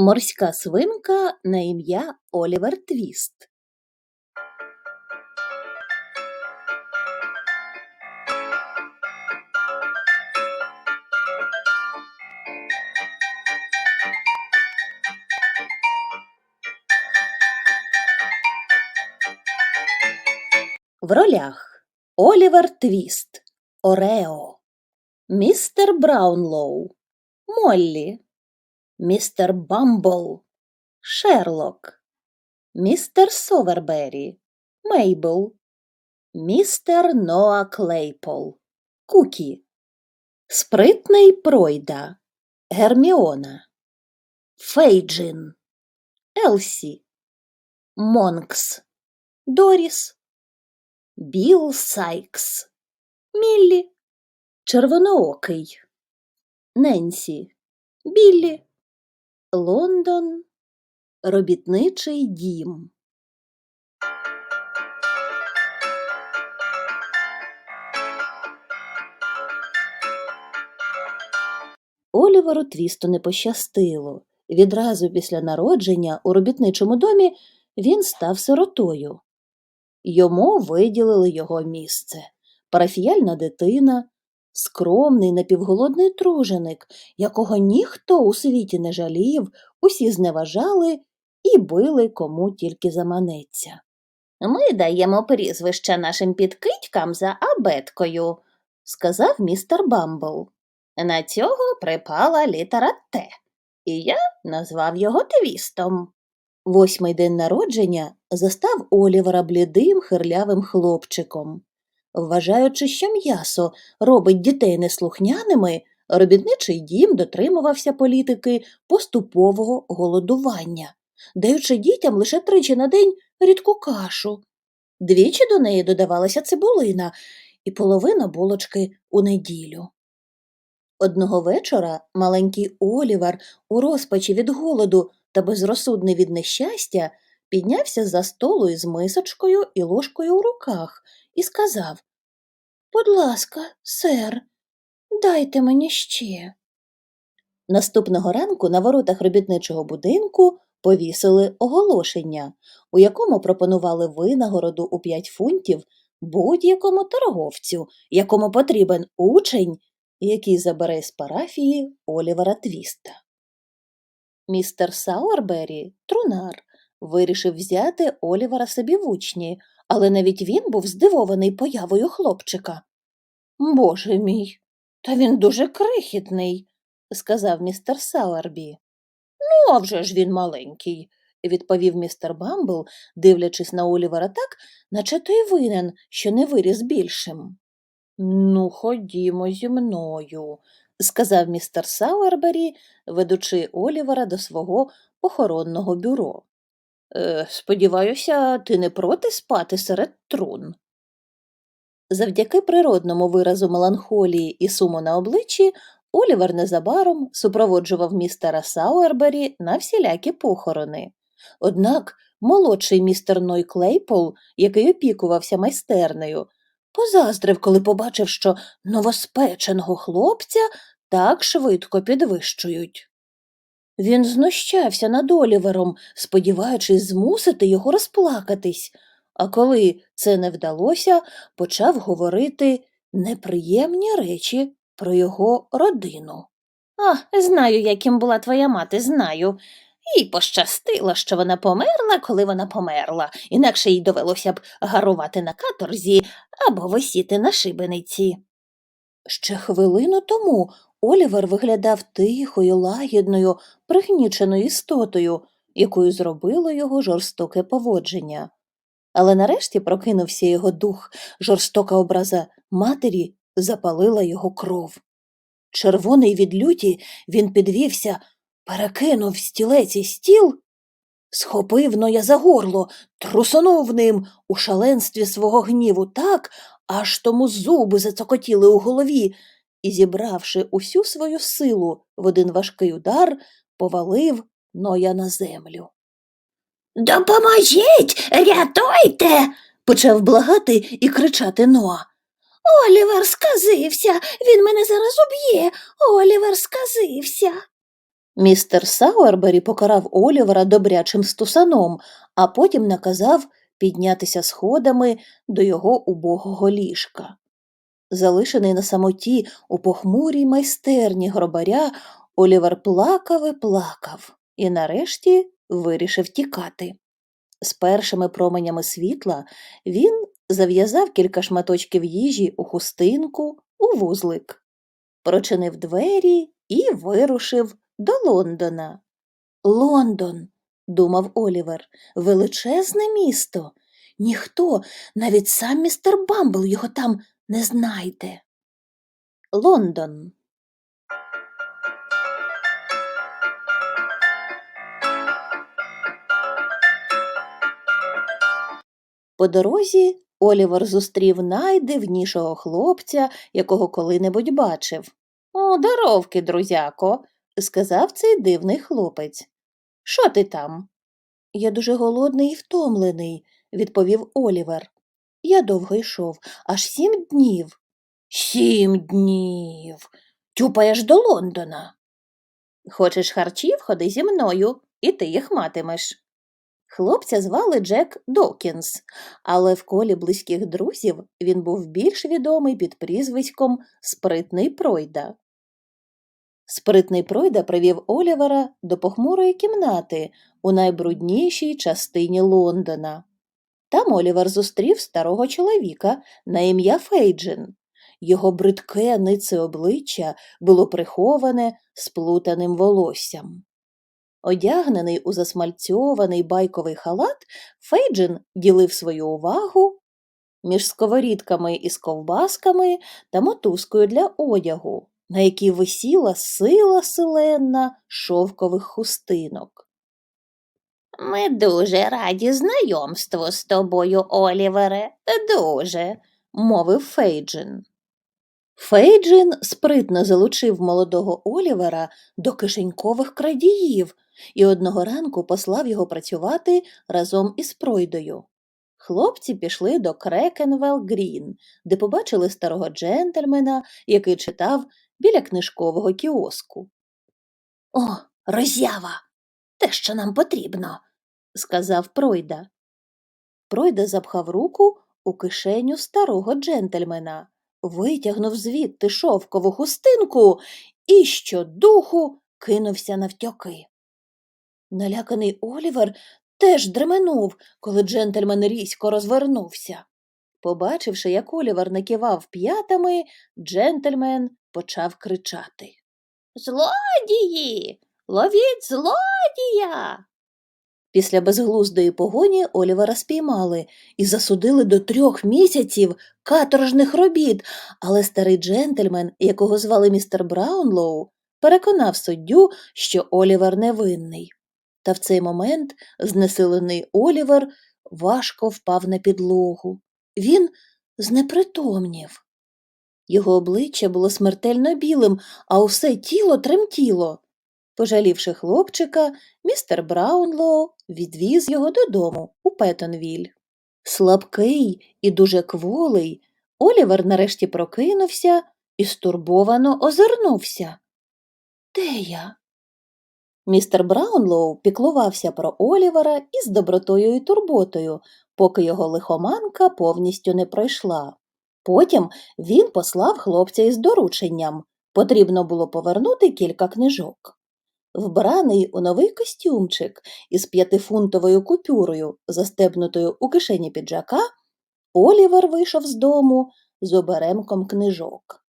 Морська свинка на ім'я Олівер Твіст. В ролях Олівер Твіст, Орео, містер Браунлоу, Моллі, містер Бамбл, Шерлок, містер Совербері, Мейбл, містер Ноа Клейпол, Кукі, спритний Пройда, Герміона, Фейджин, Елсі, Монкс, Доріс, Біл Сайкс, Міллі, Червоноокий, Ненсі, Біллі, Лондон, Робітничий дім. Оліверу Твісту не пощастило. Відразу після народження у робітничому домі він став сиротою. Йому виділили його місце парафіяльна дитина, скромний напівголодний труженик, якого ніхто у світі не жалів, усі зневажали і били кому тільки заманеться. Ми даємо прізвище нашим підкидькам за абеткою, сказав містер Бамбл. На цього припала літера Т, і я назвав його твістом. Восьмий день народження застав Олівера блідим хирлявим хлопчиком. Вважаючи, що м'ясо робить дітей неслухняними, робітничий дім дотримувався політики поступового голодування, даючи дітям лише тричі на день рідку кашу. Двічі до неї додавалася цибулина і половина булочки у неділю. Одного вечора маленький Олівер у розпачі від голоду та безрозсудний від нещастя піднявся за столу із мисочкою і ложкою у руках і сказав Будь ласка, сер, дайте мені ще. Наступного ранку на воротах робітничого будинку повісили оголошення, у якому пропонували винагороду у 5 фунтів будь-якому торговцю, якому потрібен учень, який забере з парафії Олівера Твіста. Містер Сауербері, трунар, вирішив взяти Олівера собі в учні, але навіть він був здивований появою хлопчика. Боже мій, та він дуже крихітний, сказав містер Сауербі. Ну, а вже ж він маленький, відповів містер Бамбл, дивлячись на Олівера так, наче той винен, що не виріс більшим. Ну, ходімо зі мною, сказав містер Сауербері, ведучи Олівера до свого похоронного бюро. Е, сподіваюся, ти не проти спати серед трун. Завдяки природному виразу меланхолії і суму на обличчі Олівер незабаром супроводжував містера Сауербері на всілякі похорони. Однак молодший містер Ной Клейпол, який опікувався майстернею, позаздрив, коли побачив, що новоспеченого хлопця так швидко підвищують. Він знущався над Олівером, сподіваючись змусити його розплакатись, а коли це не вдалося, почав говорити неприємні речі про його родину. А, знаю, яким була твоя мати, знаю. Їй пощастило, що вона померла, коли вона померла, інакше їй довелося б гарувати на каторзі або висіти на шибениці. Ще хвилину тому Олівер виглядав тихою, лагідною, пригніченою істотою, якою зробило його жорстоке поводження. Але нарешті прокинувся його дух, жорстока образа матері запалила його кров. Червоний від люті він підвівся, перекинув стілець і стіл, схопив Ноя за горло, трусонув ним у шаленстві свого гніву так, аж тому зуби зацокотіли у голові, і, зібравши усю свою силу в один важкий удар, повалив Ноя на землю. Допоможіть, рятуйте. почав благати і кричати Ноа. Олівер сказився, він мене зараз уб'є. Олівер сказився. Містер Сауербері покарав Олівера добрячим стусаном, а потім наказав піднятися сходами до його убогого ліжка. Залишений на самоті у похмурій майстерні гробаря, Олівер плакав і плакав і нарешті вирішив тікати. З першими променями світла він зав'язав кілька шматочків їжі у хустинку, у вузлик, прочинив двері і вирушив до Лондона. Лондон, думав Олівер, величезне місто. Ніхто, навіть сам містер Бамбл його там не знайде. Лондон. По дорозі Олівер зустрів найдивнішого хлопця, якого коли-небудь бачив. О, даровки, друзяко, сказав цей дивний хлопець. Що ти там? Я дуже голодний і втомлений, відповів Олівер. Я довго йшов, аж сім днів. Сім днів. Тюпаєш до Лондона. Хочеш харчів, ходи зі мною, і ти їх матимеш. Хлопця звали Джек Докінс, але в колі близьких друзів він був більш відомий під прізвиськом Спритний Пройда. Спритний Пройда привів Олівера до похмурої кімнати у найбруднішій частині Лондона. Там Олівер зустрів старого чоловіка на ім'я Фейджин. Його бридке нице обличчя було приховане сплутаним волоссям. Одягнений у засмальцьований байковий халат, Фейджин ділив свою увагу між сковорідками із ковбасками та мотузкою для одягу, на якій висіла сила селенна шовкових хустинок. Ми дуже раді знайомству з тобою, Олівере, дуже, мовив Фейджин. Фейджин спритно залучив молодого Олівера до кишенькових крадіїв і одного ранку послав його працювати разом із Пройдою. Хлопці пішли до Крекенвелл Грін, де побачили старого джентльмена, який читав біля книжкового кіоску. О, розява! Те, що нам потрібно, сказав Пройда. Пройда запхав руку у кишеню старого джентльмена, витягнув звідти шовкову хустинку і щодуху кинувся навтьоки. Наляканий Олівер теж дременув, коли джентльмен різко розвернувся. Побачивши, як Олівер накивав п'ятами, джентльмен почав кричати Злодії! Ловіть злодія! Після безглуздої погоні Олівера спіймали і засудили до трьох місяців каторжних робіт, але старий джентльмен, якого звали містер Браунлоу, переконав суддю, що Олівер невинний. Та в цей момент знесилений Олівер важко впав на підлогу. Він знепритомнів. Його обличчя було смертельно білим, а усе тіло тремтіло. Пожалівши хлопчика, містер Браунлоу відвіз його додому у Петонвіль. Слабкий і дуже кволий, Олівер нарешті прокинувся і стурбовано озирнувся. Де я? Містер Браунлоу піклувався про Олівера із добротою і турботою, поки його лихоманка повністю не пройшла. Потім він послав хлопця із дорученням. Потрібно було повернути кілька книжок. Вбраний у новий костюмчик із п'ятифунтовою купюрою, застебнутою у кишені піджака, Олівер вийшов з дому з оберемком книжок.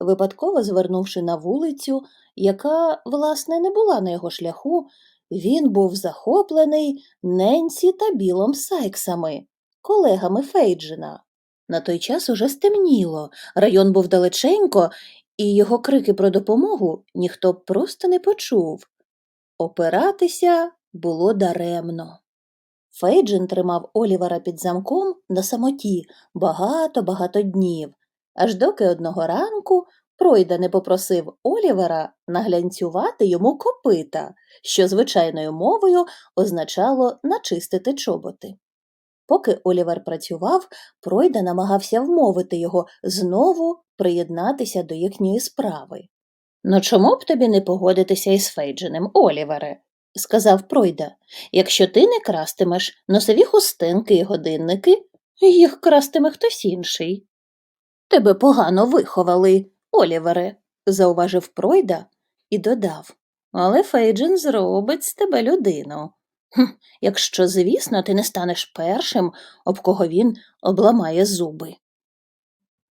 Випадково звернувши на вулицю, яка, власне, не була на його шляху, він був захоплений Ненсі та Білом Сайксами, колегами Фейджина. На той час уже стемніло, район був далеченько, і його крики про допомогу ніхто просто не почув. Опиратися було даремно. Фейджин тримав Олівера під замком на самоті багато-багато днів, аж доки одного ранку Пройда не попросив Олівера наглянцювати йому копита, що звичайною мовою означало начистити чоботи. Поки Олівер працював, Пройда намагався вмовити його знову приєднатися до їхньої справи. Ну чому б тобі не погодитися із Фейдженем, Олівере? сказав Пройда. Якщо ти не крастимеш носові хустинки і годинники, їх крастиме хтось інший. Тебе погано виховали, Олівере, зауважив Пройда і додав. Але Фейджин зробить з тебе людину. Хм, якщо, звісно, ти не станеш першим, об кого він обламає зуби.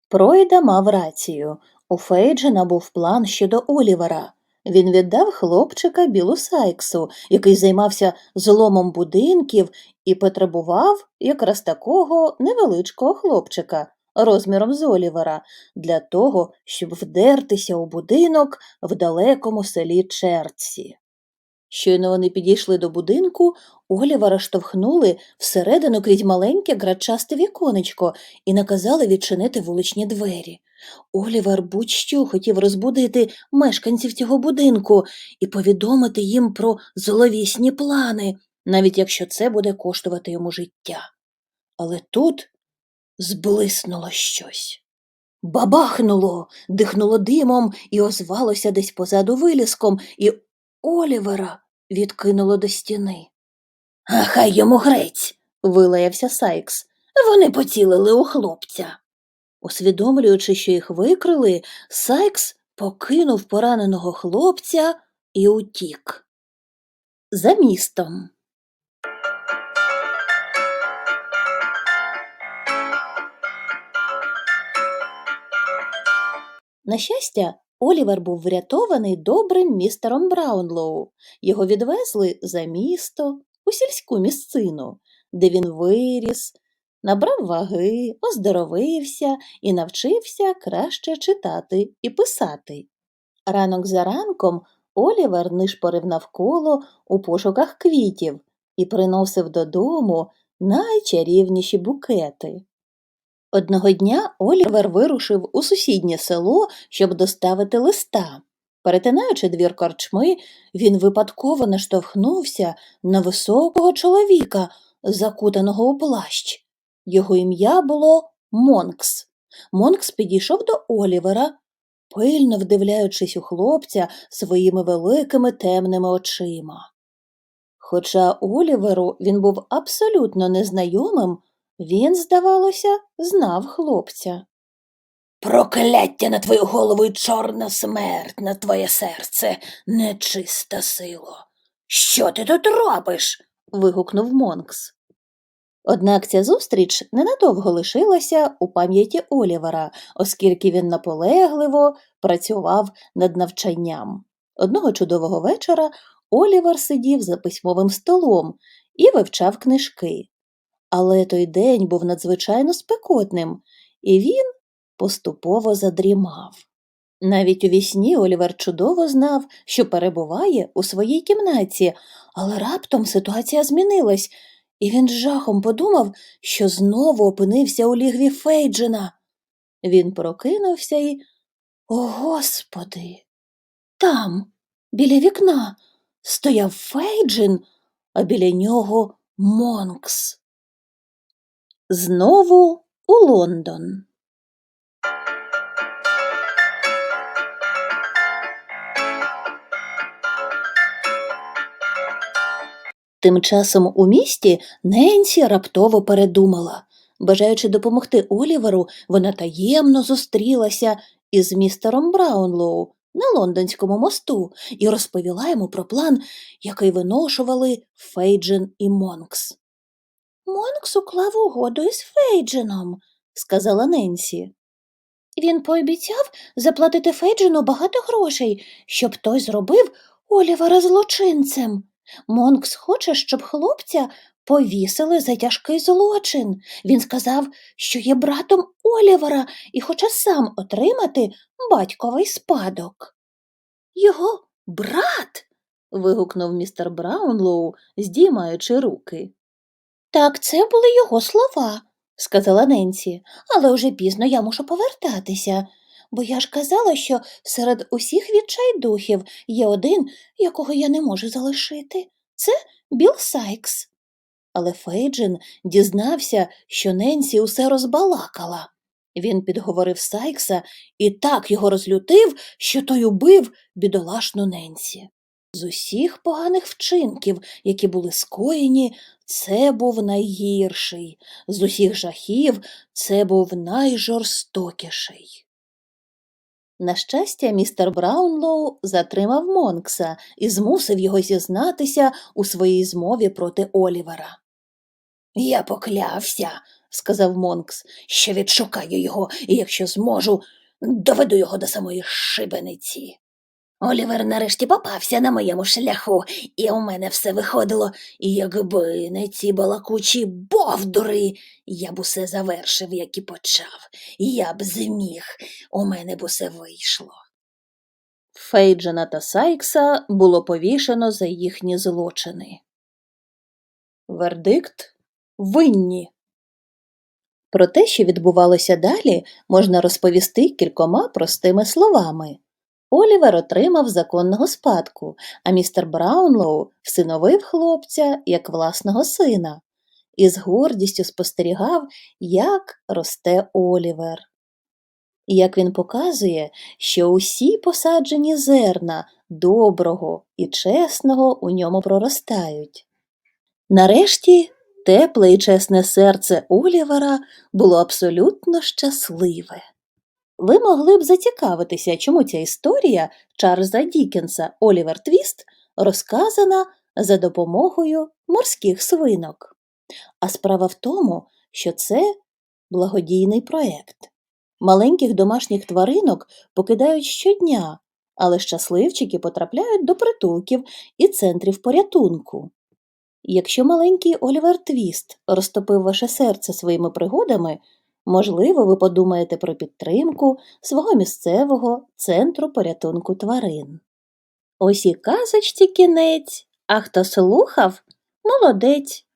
Пройда мав рацію. У Фейджина був план щодо Олівера. Він віддав хлопчика Білу Сайксу, який займався зломом будинків і потребував якраз такого невеличкого хлопчика розміром з Олівера для того, щоб вдертися у будинок в далекому селі Черці. Щойно вони підійшли до будинку, Олівера штовхнули всередину крізь маленьке грачасте віконечко і наказали відчинити вуличні двері. Олівер будь-що хотів розбудити мешканців цього будинку і повідомити їм про зловісні плани, навіть якщо це буде коштувати йому життя. Але тут зблиснуло щось. Бабахнуло, дихнуло димом і озвалося десь позаду виліском, і Олівера відкинуло до стіни. А хай йому грець, вилаявся Сайкс. Вони поцілили у хлопця. Усвідомлюючи, що їх викрили, Сайкс покинув пораненого хлопця і утік. За містом. На щастя, Олівер був врятований добрим містером Браунлоу. Його відвезли за місто у сільську місцину, де він виріс, набрав ваги, оздоровився і навчився краще читати і писати. Ранок за ранком Олівер нишпорив навколо у пошуках квітів і приносив додому найчарівніші букети. Одного дня Олівер вирушив у сусіднє село, щоб доставити листа. Перетинаючи двір корчми, він випадково наштовхнувся на високого чоловіка, закутаного у плащ. Його ім'я було Монкс. Монкс підійшов до Олівера, пильно вдивляючись у хлопця своїми великими темними очима. Хоча Оліверу він був абсолютно незнайомим, він, здавалося, знав хлопця. Прокляття на твою голову і чорна смерть на твоє серце, нечиста сило. Що ти тут робиш? вигукнув Монкс. Однак ця зустріч ненадовго лишилася у пам'яті Олівера, оскільки він наполегливо працював над навчанням. Одного чудового вечора Олівер сидів за письмовим столом і вивчав книжки. Але той день був надзвичайно спекотним, і він поступово задрімав. Навіть у вісні Олівер чудово знав, що перебуває у своїй кімнаті, але раптом ситуація змінилась, і він з жахом подумав, що знову опинився у лігві Фейджина. Він прокинувся і. О, Господи! Там, біля вікна, стояв Фейджин, а біля нього Монкс. Знову у Лондон. Тим часом у місті Ненсі раптово передумала. Бажаючи допомогти Оліверу, вона таємно зустрілася із містером Браунлоу на лондонському мосту і розповіла йому про план, який виношували Фейджин і Монкс. Монкс уклав угоду із Фейджином, сказала Ненсі. Він пообіцяв заплатити Фейджину багато грошей, щоб той зробив Олівера злочинцем. Монкс хоче, щоб хлопця повісили за тяжкий злочин. Він сказав, що є братом Олівера і хоче сам отримати батьковий спадок. Його брат. вигукнув містер Браунлоу, здіймаючи руки. Так, це були його слова, сказала Ненсі, але уже пізно я мушу повертатися, бо я ж казала, що серед усіх відчайдухів є один, якого я не можу залишити. Це Біл Сайкс. Але Фейджин дізнався, що Ненсі усе розбалакала. Він підговорив Сайкса і так його розлютив, що той убив бідолашну Ненсі. З усіх поганих вчинків, які були скоєні, це був найгірший, з усіх жахів це був найжорстокіший. На щастя, містер Браунлоу затримав Монкса і змусив його зізнатися у своїй змові проти Олівера. Я поклявся, сказав Монкс, що відшукаю його, і якщо зможу, доведу його до самої шибениці. Олівер нарешті попався на моєму шляху, і у мене все виходило, якби не ці балакучі бовдури, я б усе завершив, як і почав. Я б зміг, у мене б усе вийшло. Фейджена та Сайкса було повішено за їхні злочини. Вердикт винні. Про те, що відбувалося далі, можна розповісти кількома простими словами. Олівер отримав законного спадку, а містер Браунлоу всиновив хлопця як власного сина і з гордістю спостерігав, як росте Олівер. І як він показує, що усі посаджені зерна доброго і чесного у ньому проростають. Нарешті тепле і чесне серце Олівера було абсолютно щасливе. Ви могли б зацікавитися, чому ця історія Чарльза Дікенса Олівер Твіст розказана за допомогою морських свинок. А справа в тому, що це благодійний проєкт. Маленьких домашніх тваринок покидають щодня, але щасливчики потрапляють до притулків і центрів порятунку. Якщо маленький Олівер Твіст розтопив ваше серце своїми пригодами, можливо, ви подумаєте про підтримку свого місцевого центру порятунку тварин. Ось і казочці кінець, а хто слухав, молодець.